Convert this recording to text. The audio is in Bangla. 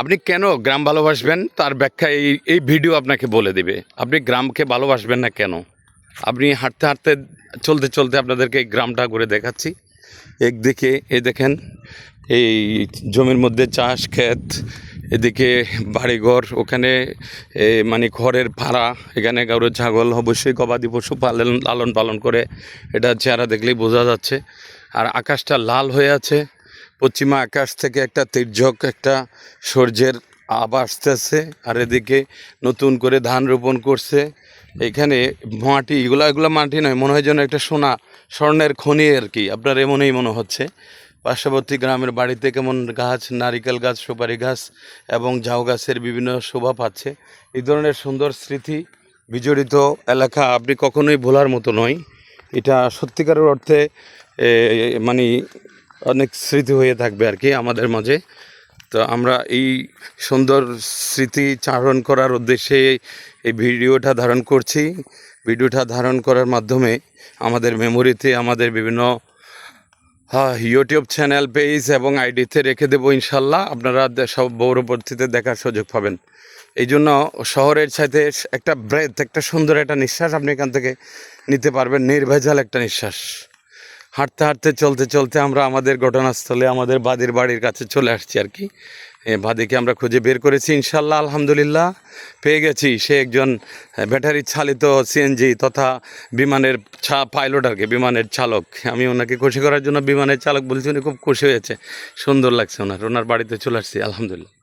আপনি কেন গ্রাম ভালোবাসবেন? তার ব্যাখ্যা এই এই ভিডিও আপনাকে বলে দেবে। আপনি গ্রামকে ভালোবাসবেন না কেন? আপনি হাঁটতে হাঁটতে, চলতে চলতে আপনাদেরকে এই গ্রামটা করে দেখাচ্ছি। একদিকে এ দেখেন, এই জমির মধ্যে চাষ, ক্ষেত, এদিকে বাড়িঘর, ওখানে মানে ঘরের ভাড়া, এখানে কারও ছাগল, অবশ্যই গবাদি পশু পালন, লালন পালন করে এটা চেহারা দেখলেই বোঝা যাচ্ছে। আর আকাশটা লাল হয়ে আছে। পশ্চিমা আকাশ থেকে একটা তির্যক, একটা সূর্যের আব আসতেছে আর এদিকে নতুন করে ধান রোপণ করছে। এখানে মাটি, এগুলো এগুলো মাটি নয়, মনে হয় যেন একটা সোনা, স্বর্ণের খনি আর কি। আপনার এমনই মনে হচ্ছে। পার্শ্ববর্তী গ্রামের বাড়িতে কেমন গাছ, নারিকেল গাছ, সুপারি গাছ এবং ঝাউ গাছের বিভিন্ন শোভা পাচ্ছে। এই ধরনের সুন্দর স্মৃতি বিজড়িত এলাকা আপনি কখনোই ভোলার মতো নয়। এটা সত্যিকারের অর্থে মানে অনেক স্মৃতি হয়ে থাকবে আর কি আমাদের মাঝে। তো আমরা এই সুন্দর স্মৃতি চারণ করার উদ্দেশ্যে এই ভিডিওটা ধারণ করছি। ভিডিওটা ধারণ করার মাধ্যমে আমাদের মেমোরিতে আমাদের বিভিন্ন হ্যাঁ ইউটিউব চ্যানেল পেজ এবং আইডিতে রেখে দেবো ইনশাল্লাহ। আপনারা সব পরবর্তীতে দেখার সুযোগ পাবেন। এই জন্য শহরের সাথে একটা ব্রেথ একটা সুন্দর একটা নিঃশ্বাস আপনি এখান থেকে নিতে পারবেন। নির্ভেজাল একটা নিঃশ্বাস। হাঁটতে হাঁটতে, চলতে চলতে আমরা আমাদের ঘটনাস্থলে আমাদের বাদির বাড়ির কাছে চলে আসছি আর কি। বাদিকে আমরা খুঁজে বের করেছি ইনশাল্লাহ আলহামদুলিল্লাহ, পেয়ে গেছি। সে একজন ব্যাটারি চালিত সিএনজি তথা বিমানের ছা পাইলট আর কি, বিমানের চালক। আমি ওনাকে খুশি করার জন্য বিমানের চালক বলছি, উনি খুব খুশি হয়েছে। সুন্দর লাগছে ওনার। ওনার বাড়িতে চলে আসছি, আলহামদুলিল্লাহ।